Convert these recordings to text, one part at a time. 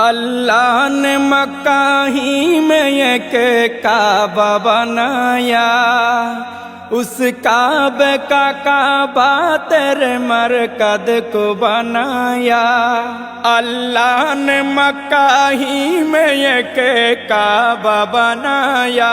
अल्लाह ने मक्का ही में एक काबा बनाया। उस काबे का काबा तेरे मरकद को बनाया। अल्लाह ने मक्का ही में एक काबा बनाया।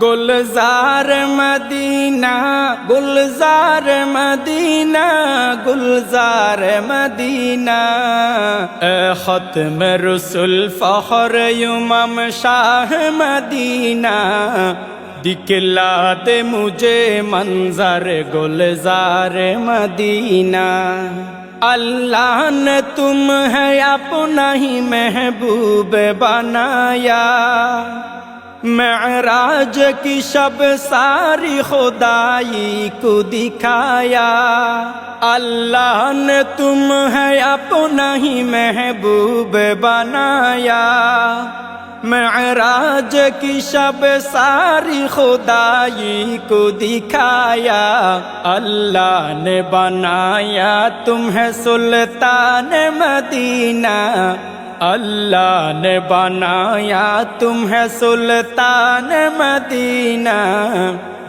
गुलजार मदीना गुलजार मदीना गुलजार मदीना ए खत्म रसुल फखर युमम शाह मदीना दिखला दे मुझे मंजर गुलजार मदीना अल्लाह ने तुम है अपना ही महबूब बनाया महराज की शब सारी खुदाई को दिखाया। अल्लाह ने तुम है अपना ही महबूब बनाया। महराज की शब सारी खुदाई को दिखाया। अल्लाह ने बनाया तुम्हें सुल्तान मदीना। अल्लाह ने बनाया तुम्हें सुल्तान मदीना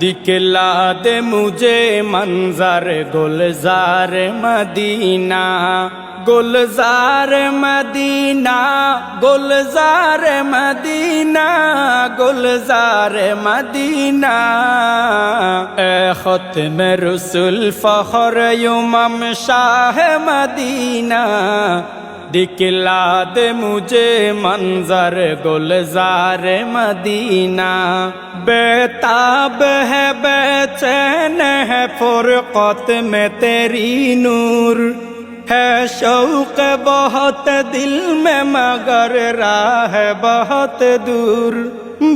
दिखला दे मुझे मंजर गुलजार मदीना गुलजार मदीना गुलजार मदीना गुलजार मदीना ए खत्म रसुल फखर युमम शाह मदीना दिखला दे मुझे मंजर गुलजार मदीना बेताब है बेचैन है फुरकत में तेरी नूर है शौक बहुत दिल में मगर राह बहुत दूर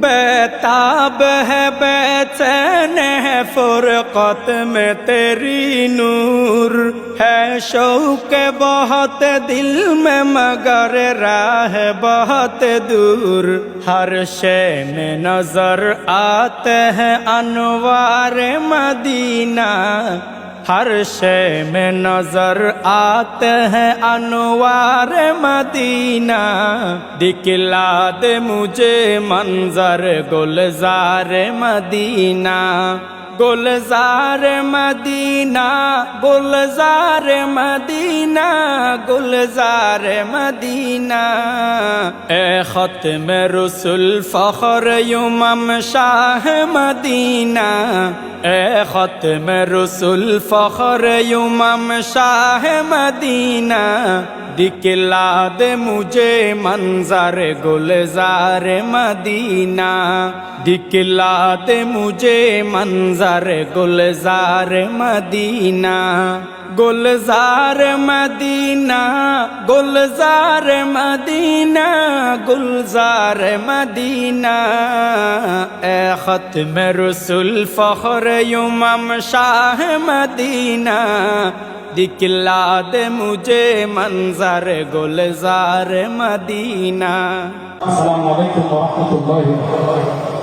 बेताब है बेचैन है फुरकत में तेरी नूर है शौक बहुत दिल में मगर राह बहुत दूर हर शे में नजर आते हैं अनवार मदीना हर शे में नजर आते हैं अनवार मदीना दिखला दे मुझे मंजर गुलजार मदीना গুলজার মদিনা গুলজার মদিনা গুলজার মদিনা এ খতম রসুল ফখর ইমাম শাহ মদিনা এ খতম রসুল ফখর ইমাম শাহ মদিনা दिखला दे मुझे मंजर गुलजार मदीना दिखला दे मुझे मंजर गुलजार मदीना গুলজার মদিনা গুলজার মদিনা গুলজার মদিনা। এ খতম রসুল ফখর ইমাম শাহ মদিনা। দিকলা দে মুঝে মনজার গুলজার মদিনা। আসসালামু আলাইকুম ওয়া রাহমাতুল্লাহি ওয়া বারাকাতুহু।